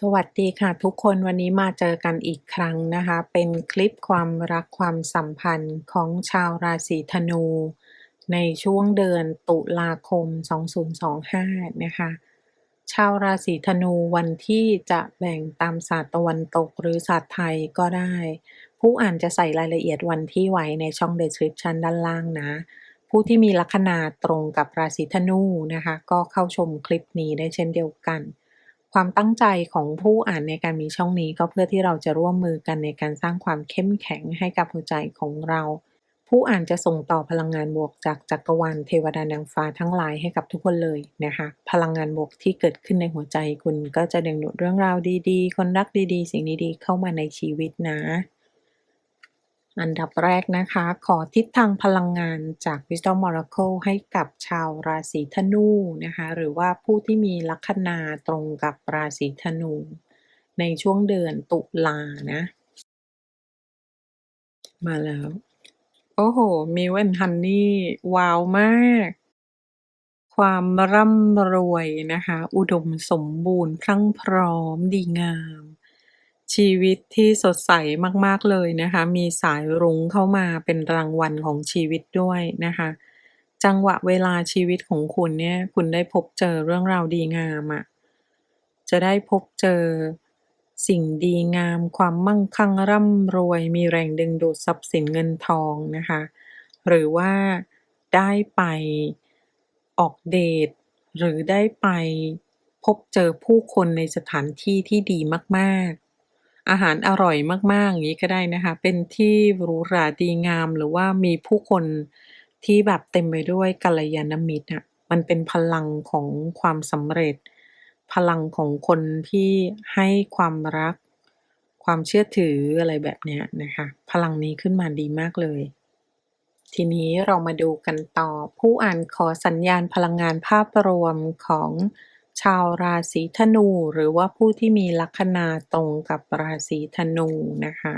สวัสดีค่ะทุกคนวันนี้มาเจอกันอีกครั้งนะคะ เป็นคลิปความรักความสัมพันธ์ของชาวราศีธนู ในช่วงเดือนตุลาคม 2025 นะคะ ชาวราศีธนูวันที่จะแบ่งตามศาสตร์ตะวันตกหรือศาสตร์ไทยก็ได้ ผู้อ่านจะใส่รายละเอียดวันที่ไว้ในช่อง description ด้านล่างนะ ผู้ที่มีลัคนาตรงกับราศีธนูนะคะ ก็เข้าชมคลิปนี้ได้เช่นเดียวกัน ความตั้งใจของผู้อ่านในการมีช่องนี้ก็เพื่อที่เราจะร่วมมือกันในการสร้างความเข้มแข็งให้กับหัวใจของเรา ผู้อ่านจะส่งต่อพลังงานบวกจากจักรวาลเทวดานางฟ้าทั้งหลายให้กับทุกคนเลยนะคะ พลังงานบวกที่เกิดขึ้นในหัวใจคุณก็จะดึงดูดเรื่องราวดีๆ คนรักดีๆ สิ่งดีๆ เข้ามาในชีวิตนะ อันดับแรกนะคะ ขอทิศทางพลังงานจาก Wisdom Oracle ให้กับชาวราศีธนูนะคะ หรือว่าผู้ที่มีลัคนาตรงกับราศีธนู ในช่วงเดือนตุลานะ มาแล้ว โอ้โหมิวแอนฮันนี่ ว้าวมาก ความร่ำรวยนะคะ อุดมสมบูรณ์พรั่งพร้อมดีงาม ชีวิตที่สดใสมากๆเลยนะคะ มีสายรุ้งเข้ามาเป็นรางวัลของชีวิตด้วยนะคะ จังหวะเวลาชีวิตของคุณเนี่ยคุณได้พบเจอเรื่องราวดีงามอะ่ะจะได้พบเจอสิ่งดีงาม ความมั่งคั่งร่ำรวย มีแรงดึงดูดทรัพย์สินเงินทองนะคะ หรือว่าได้ไปออกเดท หรือได้ไปพบเจอผู้คนในสถานที่ที่ดีมาก ๆ อาหารอร่อยมาก ๆ อย่างนี้ก็ได้นะคะ เป็นที่หรูหราดีงาม หรือว่ามีผู้คนที่แบบเต็มไปด้วยกัลยาณมิตรอะมันเป็นพลังของความสำเร็จ พลังของคนที่ให้ความรัก ความเชื่อถืออะไรแบบนี้นะคะ พลังนี้ขึ้นมาดีมากเลย ทีนี้เรามาดูกันต่อ ผู้อ่านขอสัญญาณพลังงานภาพรวมของ ชาวราศีธนู หรือว่าผู้ที่มีลัคนาตรงกับราศีธนูนะคะ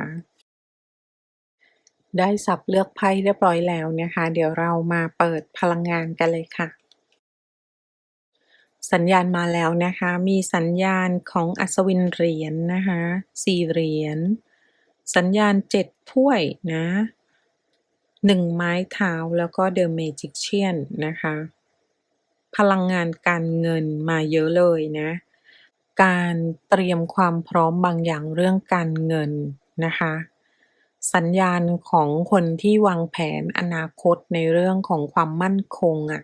ได้สับเลือกไพ่เรียบร้อยแล้วนะคะ เดี๋ยวเรามาเปิดพลังงานกันเลยค่ะ สัญญาณมาแล้วนะคะ มีสัญญาณของอัศวินเหรียญนนะคะสี่เหรียญสัญญาณเจ็ดถ้วยนะหนึ่งไม้เท้าแล้วก็เดอะเมจิกเชียนนะคะ พลังงานการเงินมาเยอะเลยนะ การเตรียมความพร้อมบางอย่างเรื่องการเงินนะคะ สัญญาณของคนที่วางแผนอนาคตในเรื่องของความมั่นคงอะ่ะ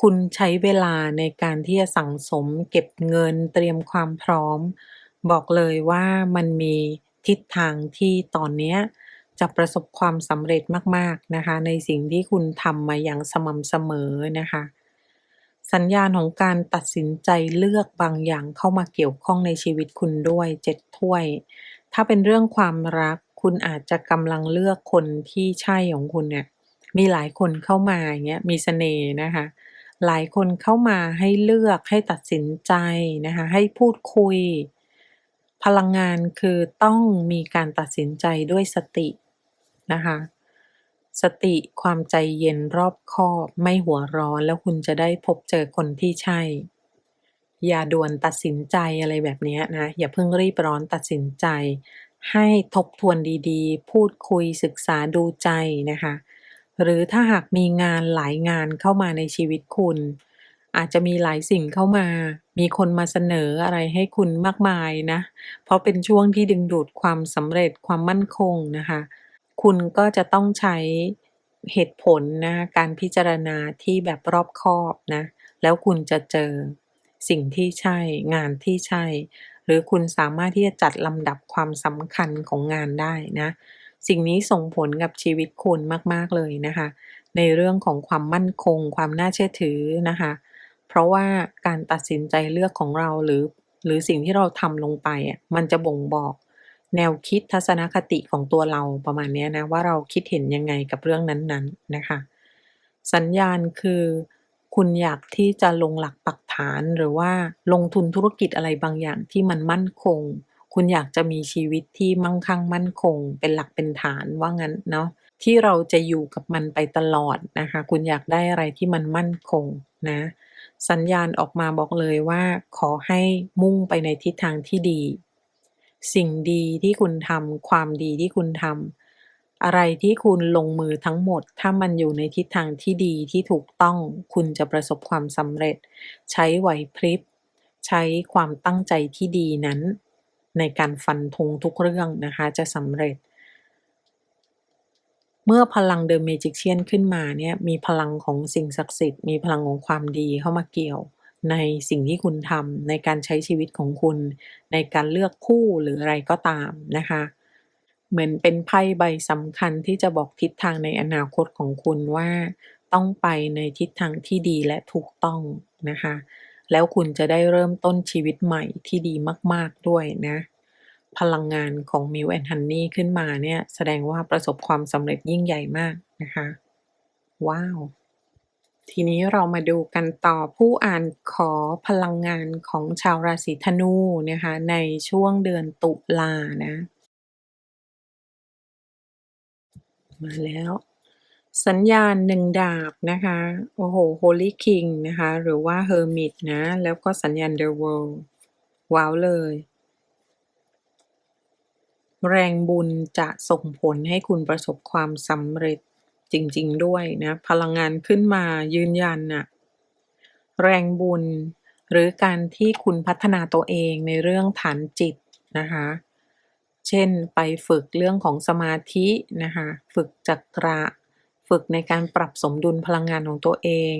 คุณใช้เวลาในการที่จะสั่งสมเก็บเงินเตรียมความพร้อม บอกเลยว่ามันมีทิศทางที่ตอนนี้จะประสบความสำเร็จมาก ๆ นะคะ ในสิ่งที่คุณทำมาอย่างสม่ำเสมอนะคะ สัญญาณของการตัดสินใจเลือกบางอย่างเข้ามาเกี่ยวข้องในชีวิตคุณด้วย เจ็ดถ้วย ถ้าเป็นเรื่องความรัก คุณอาจจะกำลังเลือกคนที่ใช่ของคุณเนี่ย มีหลายคนเข้ามาอย่างเงี้ย มีเสน่ห์นะคะ หลายคนเข้ามาให้เลือกให้ตัดสินใจนะคะ ให้พูดคุย พลังงานคือต้องมีการตัดสินใจด้วยสตินะคะ สติความใจเย็นรอบคอบไม่หัวร้อนแล้วคุณจะได้พบเจอคนที่ใช่ อย่าด่วนตัดสินใจอะไรแบบนี้นะ อย่าเพิ่งรีบร้อนตัดสินใจ ให้ทบทวนดีๆ พูดคุยศึกษาดูใจนะคะ หรือถ้าหากมีงานหลายงานเข้ามาในชีวิตคุณ อาจจะมีหลายสิ่งเข้ามา มีคนมาเสนออะไรให้คุณมากมายนะ เพราะเป็นช่วงที่ดึงดูดความสำเร็จความมั่นคงนะคะ คุณก็จะต้องใช้เหตุผลนะ การพิจารณาที่แบบรอบคอบนะ แล้วคุณจะเจอสิ่งที่ใช่ งานที่ใช่ หรือคุณสามารถที่จะจัดลำดับความสำคัญของงานได้นะ สิ่งนี้ส่งผลกับชีวิตคุณมาก ๆ เลยนะคะ ในเรื่องของความมั่นคง ความน่าเชื่อถือนะคะ เพราะว่าการตัดสินใจเลือกของเราหรือ หรือสิ่งที่เราทำลงไปอะมันจะบ่งบอก แนวคิดทัศนคติของตัวเราประมาณนี้นะว่าเราคิดเห็นยังไงกับเรื่องนั้นๆนะคะ สัญญาณคือคุณอยากที่จะลงหลักปักฐานหรือว่าลงทุนธุรกิจอะไรบางอย่างที่มันมั่นคง คุณอยากจะมีชีวิตที่มั่งคั่งมั่นคง เป็นหลักเป็นฐานว่างั้นเนาะที่เราจะอยู่กับมันไปตลอดนะคะ คุณอยากได้อะไรที่มันมั่นคงนะ สัญญาณออกมาบอกเลยว่า ขอให้มุ่งไปในทิศทางที่ดี สิ่งดีที่คุณทำความดีที่คุณทำอะไรที่คุณลงมือทั้งหมด ถ้ามันอยู่ในทิศทางที่ดีที่ถูกต้อง คุณจะประสบความสำเร็จ ใช้ไหวพริบ ใช้ความตั้งใจที่ดีนั้น ในการฟันธงทุกเรื่องนะคะจะสำเร็จ เมื่อพลัง The Magician ขึ้นมาเนี่ยมีพลังของสิ่งศักดิ์สิทธิ์มีพลังของความดีเข้ามาเกี่ยว ในสิ่งที่คุณทำ ในการใช้ชีวิตของคุณ ในการเลือกคู่หรืออะไรก็ตามนะคะ เหมือนเป็นไพ่ใบสำคัญที่จะบอกทิศทางในอนาคตของคุณว่า ต้องไปในทิศทางที่ดีและถูกต้องนะคะ แล้วคุณจะได้เริ่มต้นชีวิตใหม่ที่ดีมาก ๆด้วยนะ พลังงานของ Milk and Honey ขึ้นมาเนี่ย แสดงว่าประสบความสำเร็จยิ่งใหญ่มากนะคะ ว้าว ทีนี้เรามาดูกันต่อผู้อ่านขอพลังงานของชาวราศีธนูนะคะในช่วงเดือนตุลานะ มาแล้ว สัญญาณ1ดาบนะคะ โอ้โฮ Holy King นะคะ หรือว่า Hermit นะ แล้วก็สัญญาณ The World ว้าวเลย แรงบุญจะส่งผลให้คุณประสบความสำเร็จ จริง ๆ ด้วยนะพลังงานขึ้นมายืนยันน่ะแรงบุญ หรือการที่คุณพัฒนาตัวเองในเรื่องฐานจิตนะคะเช่นไปฝึกเรื่องของสมาธินะคะฝึกจักระฝึกในการปรับสมดุลพลังงานของตัวเอง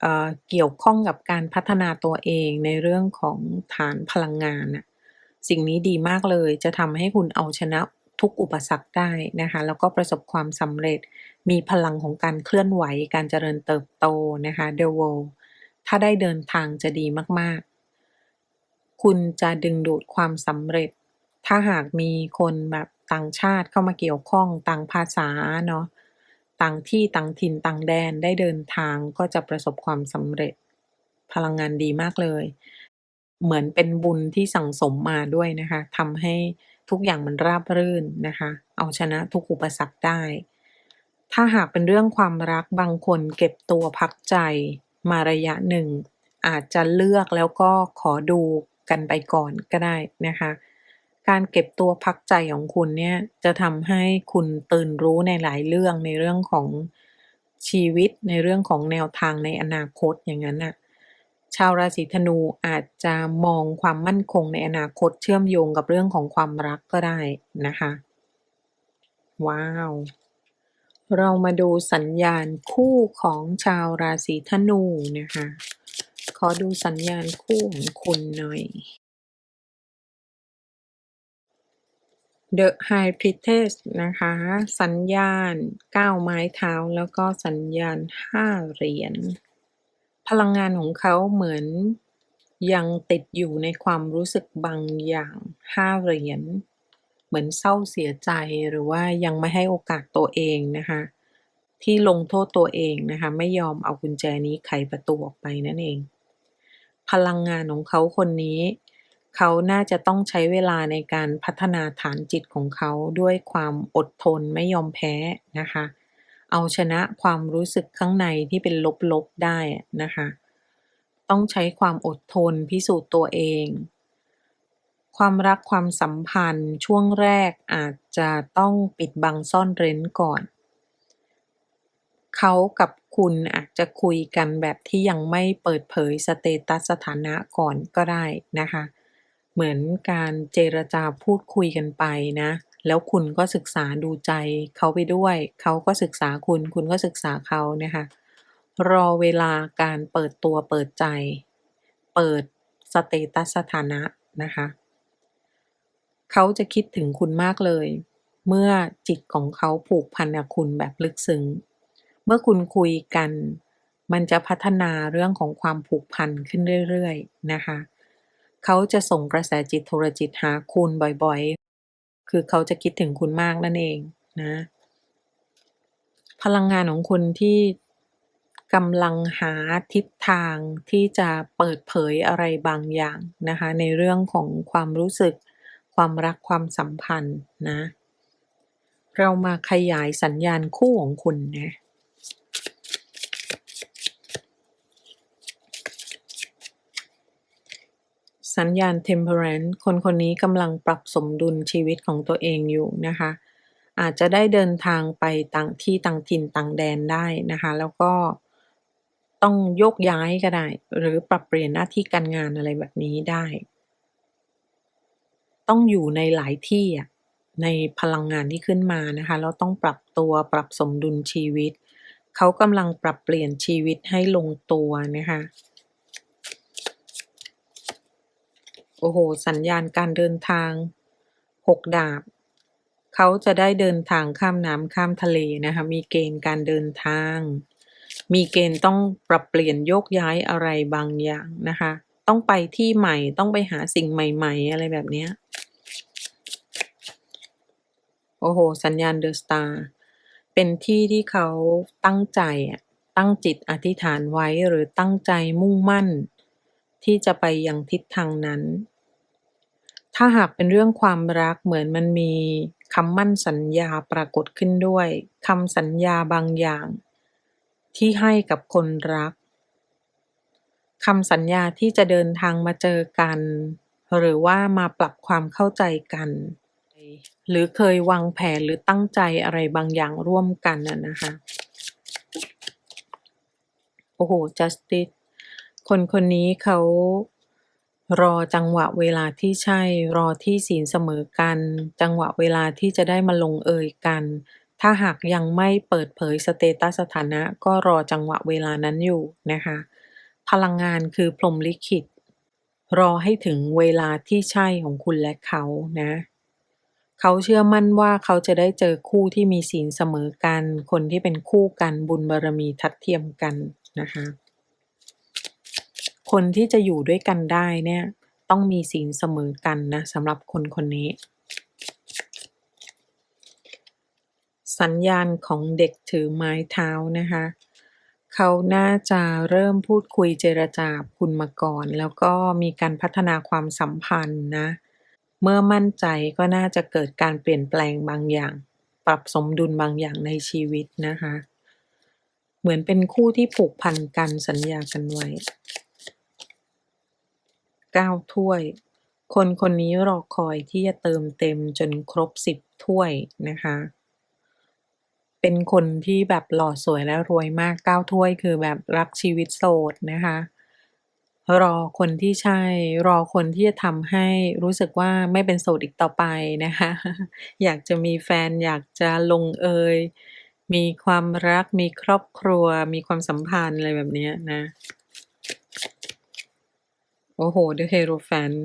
เอเกี่ยวข้องกับการพัฒนาตัวเองในเรื่องของฐานพลังงานนะสิ่งนี้ดีมากเลยจะทำให้คุณเอาชนะ ทุกอุปสรรคได้นะคะแล้วก็ประสบความสำเร็จ มีพลังของการเคลื่อนไหวการเจริญเติบโตนะคะ The World ถ้าได้เดินทางจะดีมากๆ คุณจะดึงดูดความสำเร็จ ถ้าหากมีคนแบบต่างชาติเข้ามาเกี่ยวข้องต่างภาษาเนาะต่างที่ต่างถิ่นต่างแดนได้เดินทางก็จะประสบความสำเร็จ พลังงานดีมากเลย เหมือนเป็นบุญที่สั่งสมมาด้วยนะคะทำให้ ทุกอย่างมันราบรื่นนะคะ เอาชนะทุกอุปสรรคได้ ถ้าหากเป็นเรื่องความรักบางคนเก็บตัวพักใจมาระยะหนึ่ง อาจจะเลือกแล้วก็ขอดูกันไปก่อนก็ได้นะคะ การเก็บตัวพักใจของคุณเนี่ยจะทำให้คุณตื่นรู้ในหลายเรื่องในเรื่องของชีวิตในเรื่องของแนวทางในอนาคตอย่างงั้นน่ะ ชาวราศีธนูอาจจะมองความมั่นคงในอนาคตเชื่อมโยงกับเรื่องของความรักก็ได้นะคะ ว้าว เรามาดูสัญญาณคู่ของชาวราศีธนูนะคะ ขอดูสัญญาณคู่ของคุณหน่อย The High Priestess นะคะ สัญญาณ 9 ไม้เท้า แล้วก็สัญญาณ 5 เหรียญ พลังงานของเขาเหมือนยังติดอยู่ในความรู้สึกบางอย่าง5เหรียญเหมือนเศร้าเสียใจหรือว่ายังไม่ให้โอกาสตัวเองนะคะที่ลงโทษตัวเองนะคะไม่ยอมเอากุญแจนี้ไขประตูออกไปนั่นเอง พลังงานของเขาคนนี้ เขาน่าจะต้องใช้เวลาในการพัฒนาฐานจิตของเขาด้วยความอดทนไม่ยอมแพ้นะคะ เอาชนะความรู้สึกข้างในที่เป็นลบๆได้นะคะ ต้องใช้ความอดทนพิสูจน์ตัวเอง ความรักความสัมพันธ์ช่วงแรกอาจจะต้องปิดบังซ่อนเร้นก่อน เขากับคุณอาจจะคุยกันแบบที่ยังไม่เปิดเผยสเตตัสสถานะก่อนก็ได้นะคะ เหมือนการเจรจาพูดคุยกันไปนะ แล้วคุณก็ศึกษาดูใจเขาไปด้วย เขาก็ศึกษาคุณ คุณก็ศึกษาเขานะคะ รอเวลาการเปิดตัวเปิดใจ เปิดสเตตัสสถานะนะคะ เขาจะคิดถึงคุณมากเลย เมื่อจิตของเขาผูกพันกับคุณแบบลึกซึ้ง เมื่อคุณคุยกัน มันจะพัฒนาเรื่องของความผูกพันขึ้นเรื่อยๆนะคะ เขาจะส่งกระแสจิตโทรจิตหาคุณบ่อยๆ คือเขาจะคิดถึงคุณมากนั่นเองนะ พลังงานของคุณที่กำลังหาทิศทางที่จะเปิดเผยอะไรบางอย่างนะคะ ในเรื่องของความรู้สึก ความรักความสัมพันธ์นะ เรามาขยายสัญญาณคู่ของคุณนะ สัญญาณ Temperance คนคนนี้กำลังปรับสมดุลชีวิตของตัวเองอยู่นะคะ อาจจะได้เดินทางไปต่างที่ต่างถิ่นต่างแดนได้นะคะ แล้วก็ต้องโยกย้ายก็ได้ หรือปรับเปลี่ยนหน้าที่การงานอะไรแบบนี้ได้ ต้องอยู่ในหลายที่อะในพลังงานที่ขึ้นมานะคะแล้วต้องปรับตัวปรับสมดุลชีวิต เขากำลังปรับเปลี่ยนชีวิตให้ลงตัวนะคะ โอ้โห สัญญาณการเดินทางหกดาบ เขาจะได้เดินทางข้ามน้ำข้ามทะเลนะคะ มีเกณฑ์การเดินทาง มีเกณฑ์ต้องปรับเปลี่ยนโยกย้ายอะไรบางอย่างนะคะ ต้องไปที่ใหม่ ต้องไปหาสิ่งใหม่ ๆ อะไรแบบนี้ โอ้โห สัญญาณเดอะสตาร์เป็นที่ที่เขาตั้งใจตั้งจิตอธิษฐานไว้หรือตั้งใจมุ่งมั่น ที่จะไปยังทิศทางนั้น ถ้าหากเป็นเรื่องความรักเหมือนมันมีคำมั่นสัญญาปรากฏขึ้นด้วยคำสัญญาบางอย่าง ที่ให้กับคนรักคำสัญญาที่จะเดินทางมาเจอกัน หรือว่ามาปรับความเข้าใจกัน หรือเคยวางแผนหรือตั้งใจอะไรบางอย่างร่วมกันน่ะนะคะ โอ้โห justice คนคนนี้เขารอจังหวะเวลาที่ใช่ รอที่ศีลเสมอกัน จังหวะเวลาที่จะได้มาลงเอยกัน ถ้าหากยังไม่เปิดเผยสเตตัสสถานะก็รอจังหวะเวลานั้นอยู่นะคะ พลังงานคือพรหมลิขิต รอให้ถึงเวลาที่ใช่ของคุณและเขานะ เขาเชื่อมั่นว่าเขาจะได้เจอคู่ที่มีศีลเสมอกัน คนที่เป็นคู่กันบุญบารมีทัดเทียมกันนะคะ คนที่จะอยู่ด้วยกันได้เนี่ย ต้องมีศีลเสมอกันนะสำหรับคนคนนี้ สัญญาณของเด็กถือไม้เท้านะคะ เขาน่าจะเริ่มพูดคุยเจรจาคุณมาก่อน แล้วก็มีการพัฒนาความสัมพันธ์นะ เมื่อมั่นใจก็น่าจะเกิดการเปลี่ยนแปลงบางอย่าง ปรับสมดุลบางอย่างในชีวิตนะคะ เหมือนเป็นคู่ที่ผูกพันกันสัญญากันไว้ เก้าถ้วย คนคนนี้รอคอยที่จะเติมเต็มจนครบสิบถ้วยนะคะ เป็นคนที่แบบหล่อสวยและรวยมากเก้าถ้วยคือแบบรักชีวิตโสดนะคะ รอคนที่ใช่ รอคนที่จะทำให้รู้สึกว่าไม่เป็นโสดอีกต่อไปนะคะ อยากจะมีแฟนอยากจะลงเอยมีความรักมีครอบครัว มีความสัมพันธ์อะไรแบบนี้นะ โอ้โห The Hierophant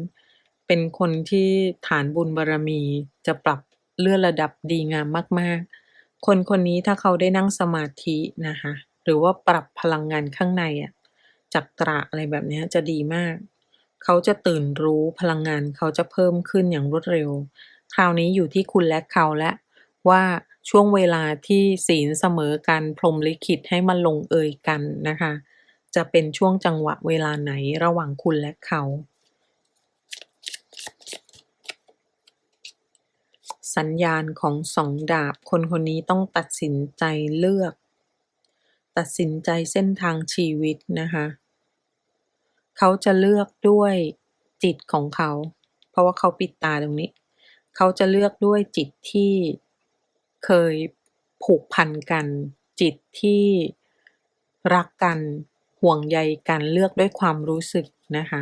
เป็นคนที่ฐานบุญบารมีจะปรับเลื่อนระดับดีงามมาก ๆ คนคนนี้ถ้าเขาได้นั่งสมาธินะคะหรือว่าปรับพลังงานข้างในอะจักระอะไรแบบนี้จะดีมาก เขาจะตื่นรู้พลังงานเขาจะเพิ่มขึ้นอย่างรวดเร็ว คราวนี้อยู่ที่คุณและเขาและว่าช่วงเวลาที่ศีลเสมอกันพรมลิขิตให้มันลงเอยกันนะคะ จะเป็นช่วงจังหวะเวลาไหนระหว่างคุณและเขา สัญญาณของสองดาบ คนคนนี้ต้องตัดสินใจเลือก ตัดสินใจเส้นทางชีวิตนะคะ เขาจะเลือกด้วยจิตของเขา เพราะว่าเขาปิดตาตรงนี้ เขาจะเลือกด้วยจิตที่เคยผูกพันกัน จิตที่รักกัน ห่วงใยกันเลือกด้วยความรู้สึกนะคะ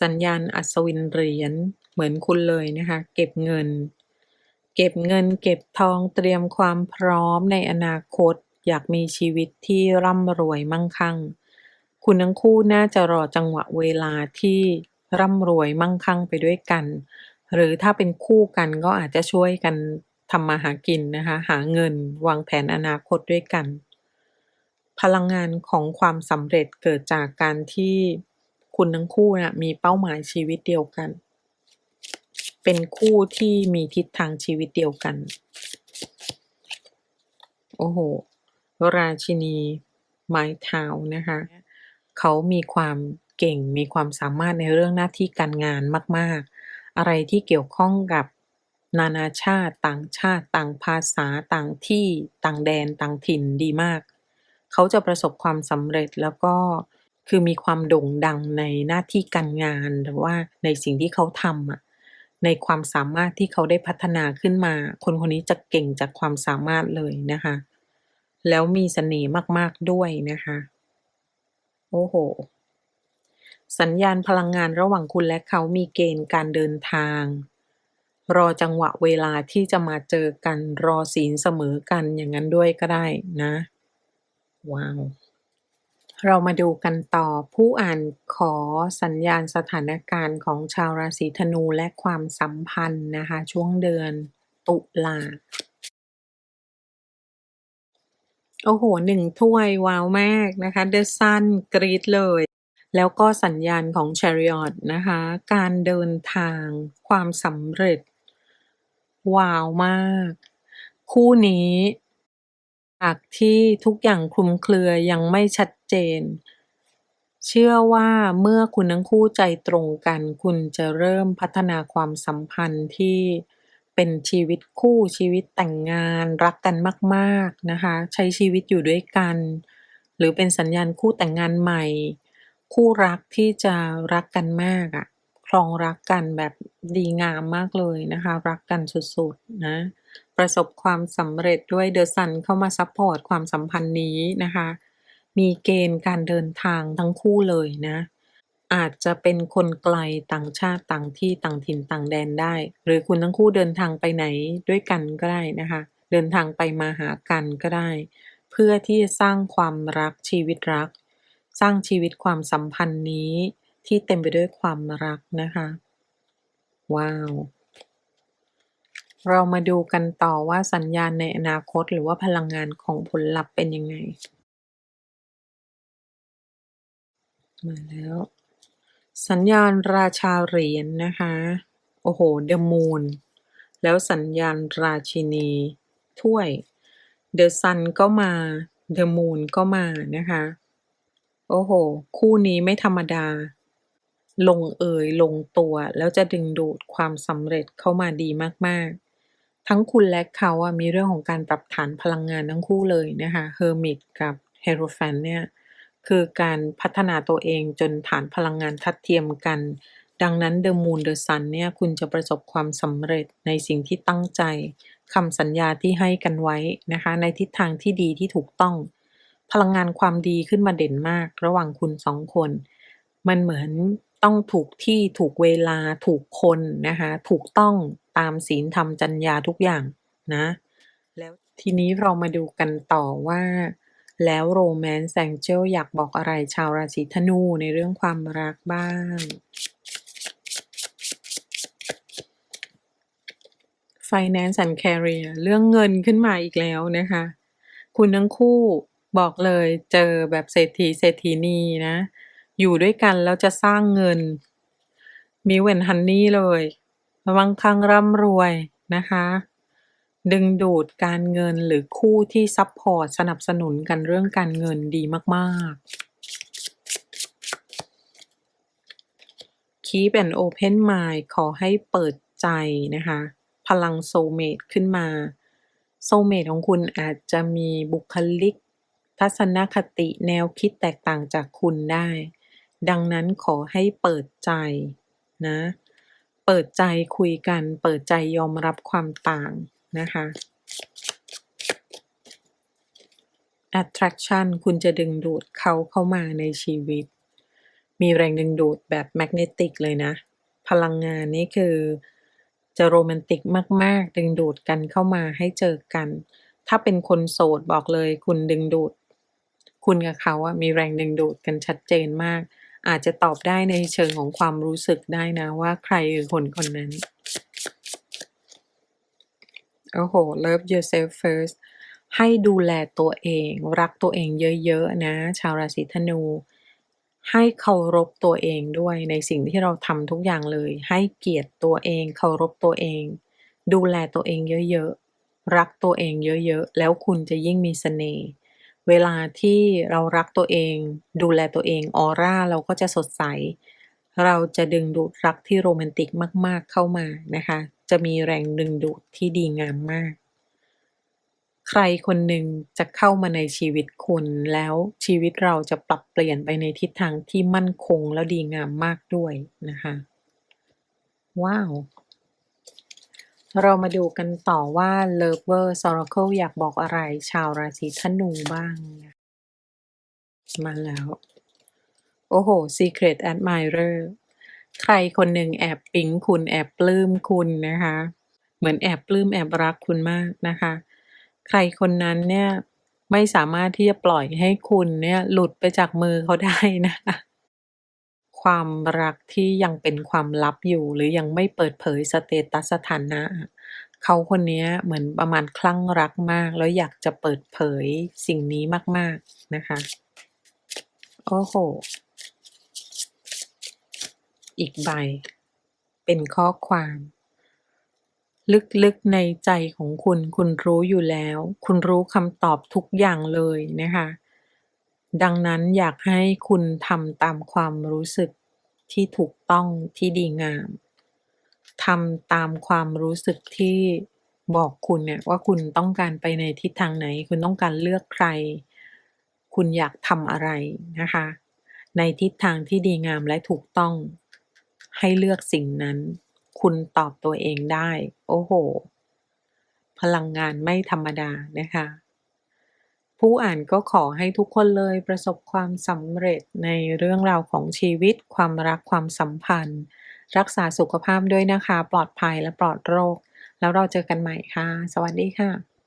สัญญาณอัศวินเหรียญเหมือนคุณเลยนะคะ เก็บเงิน เก็บเงิน เก็บทองเตรียมความพร้อมในอนาคต อยากมีชีวิตที่ร่ำรวยมั่งคั่ง คุณทั้งคู่น่าจะรอจังหวะเวลาที่ร่ำรวยมั่งคั่งไปด้วยกัน หรือถ้าเป็นคู่กันก็อาจจะช่วยกัน ทำมาหากินนะคะ หาเงินวางแผนอนาคตด้วยกัน พลังงานของความสำเร็จเกิดจากการที่คุณทั้งคู่นะมีเป้าหมายชีวิตเดียวกัน เป็นคู่ที่มีทิศทางชีวิตเดียวกัน โอ้โห ราชินีไม้เท้านะคะ เขามีความเก่งมีความสามารถในเรื่องหน้าที่การงานมาก ๆ อะไรที่เกี่ยวข้องกับ นานาชาติ ต่างชาติ ต่างภาษา ต่างที่ ต่างแดน ต่างถิ่นดีมาก เขาจะประสบความสำเร็จแล้วก็คือมีความโด่งดังในหน้าที่การงานหรือว่าในสิ่งที่เขาทำอะในความสามารถที่เขาได้พัฒนาขึ้นมา คนคนนี้จะเก่งจากความสามารถเลยนะคะ แล้วมีเสน่ห์มาก ๆ ด้วยนะคะ โอ้โฮสัญญาณพลังงานระหว่างคุณและเขามีเกณฑ์การเดินทาง รอจังหวะเวลาที่จะมาเจอกันรอศีลเสมอกันอย่างงั้นด้วยก็ได้นะ ว้าว เรามาดูกันต่อผู้อ่านขอสัญญาณสถานการณ์ของชาวราศีธนูและความสัมพันธ์นะคะ ช่วงเดือนตุลาโอ้โฮ1ถ้วยว้าวมากนะคะ The Sun กรี๊ดเลย แล้วก็สัญญาณของ Chariot นะคะ การเดินทาง ความสำเร็จ ว้าวมาก คู่นี้จากที่ทุกอย่างคลุมเครือยังไม่ชัดเจน เชื่อว่าเมื่อคุณทั้งคู่ใจตรงกัน คุณจะเริ่มพัฒนาความสัมพันธ์ที่เป็นชีวิตคู่ชีวิตแต่งงานรักกันมาก ๆนะคะ ใช้ชีวิตอยู่ด้วยกัน หรือเป็นสัญญาณคู่แต่งงานใหม่ คู่รักที่จะรักกันมากอะ ครองรักกันแบบดีงามมากเลยนะคะ รักกันสุดๆนะประสบความสำเร็จด้วย The Sun เข้ามาซัปพอร์ตความสัมพันธ์นี้นะคะ มีเกณฑ์การเดินทางทั้งคู่เลยนะ อาจจะเป็นคนไกลต่างชาติต่างที่ต่างถิ่นต่างแดนได้ หรือคุณทั้งคู่เดินทางไปไหนด้วยกันก็ได้นะคะ เดินทางไปมาหากันก็ได้ เพื่อที่จะสร้างความรักชีวิตรัก สร้างชีวิตความสัมพันธ์นี้ ที่เต็มไปด้วยความรักนะคะ ว้าว เรามาดูกันต่อว่าสัญญาณในอนาคตหรือว่าพลังงานของผลลัพธ์เป็นยังไง มาแล้ว สัญญาณราชาเหรียญนะคะ โอ้โฮ The Moon แล้วสัญญาณราชินี ถ้วย The Sun ก็มา The Moon ก็มานะคะ โอ้โฮคู่นี้ไม่ธรรมดา ลงเอยลงตัว แล้วจะดึงดูดความสำเร็จเข้ามาดีมากๆ ทั้งคุณและเขาอะมีเรื่องของการปรับฐานพลังงานทั้งคู่เลยนะคะ Hermit กับ Hierophant เนี่ยคือการพัฒนาตัวเองจนฐานพลังงานทัดเทียมกัน ดังนั้น The Moon The Sun เนี่ยคุณจะประสบความสำเร็จในสิ่งที่ตั้งใจคำสัญญาที่ให้กันไว้นะคะ ในทิศทางที่ดีที่ถูกต้อง พลังงานความดีขึ้นมาเด่นมาก ระหว่างคุณ2คน มันเหมือน ต้องถูกที่ถูกเวลาถูกคนนะคะ ถูกต้องตามศีลธรรมจรรยาทุกอย่างนะ แล้วทีนี้เรามาดูกันต่อว่า แล้ว Romance Angel อยากบอกอะไรชาวราศีธนูในเรื่องความรักบ้าง Finance and Career เรื่องเงินขึ้นมาอีกแล้วนะคะ คุณทั้งคู่บอกเลยเจอแบบเศรษฐีเศรษฐีนีนะ อยู่ด้วยกันแล้วจะสร้างเงิน Milk and Honey เลยมั่งคั่งร่ำรวยนะคะ ดึงดูดการเงินหรือคู่ที่ซัปพอร์ตสนับสนุนกันเรื่องการเงินดีมากๆ Keep an open mind ขอให้เปิดใจนะคะ พลัง Soulmate ขึ้นมา Soulmate ของคุณอาจจะมีบุคลิก ทัศนคติแนวคิดแตกต่างจากคุณได้ ดังนั้นขอให้เปิดใจนะ เปิดใจคุยกัน เปิดใจยอมรับความต่างนะคะ Attraction คุณจะดึงดูดเขาเข้ามาในชีวิต มีแรงดึงดูดแบบ Magnetic เลยนะ พลังงานนี้คือจะโรแมนติกมาก ๆ ดึงดูดกันเข้ามาให้เจอกัน ถ้าเป็นคนโสดบอกเลย คุณดึงดูด คุณกับเขาอะมีแรงดึงดูดกันชัดเจนมาก อาจจะตอบได้ในเชิงของความรู้สึกได้นะว่าใครคือคนคนนั้นโอ้โฮ Love yourself first ให้ดูแลตัวเอง รักตัวเองเยอะๆนะ ชาวราศีธนู ให้เคารพตัวเองด้วยในสิ่งที่เราทำทุกอย่างเลย ให้เกียรติตัวเอง เคารพตัวเอง ดูแลตัวเองเยอะๆ รักตัวเองเยอะๆ แล้วคุณจะยิ่งมีเสน่ห์ เวลาที่เรารักตัวเอง ดูแลตัวเอง ออร่าเราก็จะสดใส เราจะดึงดูดรักที่โรแมนติกมาก ๆ เข้ามานะคะ จะมีแรงดึงดูดที่ดีงามมาก ใครคนหนึ่งจะเข้ามาในชีวิตคุณ แล้วชีวิตเราจะปรับเปลี่ยนไปในทิศทางที่มั่นคงและดีงามมากด้วยนะคะ ว้าว เรามาดูกันต่อว่า Lover Oracle อยากบอกอะไร ชาวราศีธนูบ้าง มาแล้ว โอ้โห Secret Admirer ใครคนหนึ่งแอบปิ๊งคุณแอบปลื้มคุณนะคะ เหมือนแอบปลื้มแอบรักคุณมากนะคะ ใครคนนั้นเนี่ยไม่สามารถที่จะปล่อยให้คุณเนี่ยหลุดไปจากมือเขาได้นะคะ ความรักที่ยังเป็นความลับอยู่ หรือยังไม่เปิดเผยสเตตัสสถานะ เขาคนนี้เหมือนประมาณคลั่งรักมาก แล้วอยากจะเปิดเผยสิ่งนี้มาก ๆ นะคะ โอ้โห อีกใบ เป็นข้อความลึกๆในใจของคุณ คุณรู้อยู่แล้ว คุณรู้คำตอบทุกอย่างเลยนะคะ ดังนั้นอยากให้คุณทำตามความรู้สึกที่ถูกต้องที่ดีงามทำตามความรู้สึกที่บอกคุณเนี่ยว่าคุณต้องการไปในทิศทางไหน คุณต้องการเลือกใคร คุณอยากทำอะไรนะคะ ในทิศทางที่ดีงามและถูกต้อง ให้เลือกสิ่งนั้น คุณตอบตัวเองได้ โอ้โห พลังงานไม่ธรรมดานะคะ ผู้อ่านก็ขอให้ทุกคนเลยประสบความสำเร็จในเรื่องราวของชีวิต ความรักความสัมพันธ์ รักษาสุขภาพด้วยนะคะ ปลอดภัยและปลอดโรค แล้วเราเจอกันใหม่ค่ะ สวัสดีค่ะ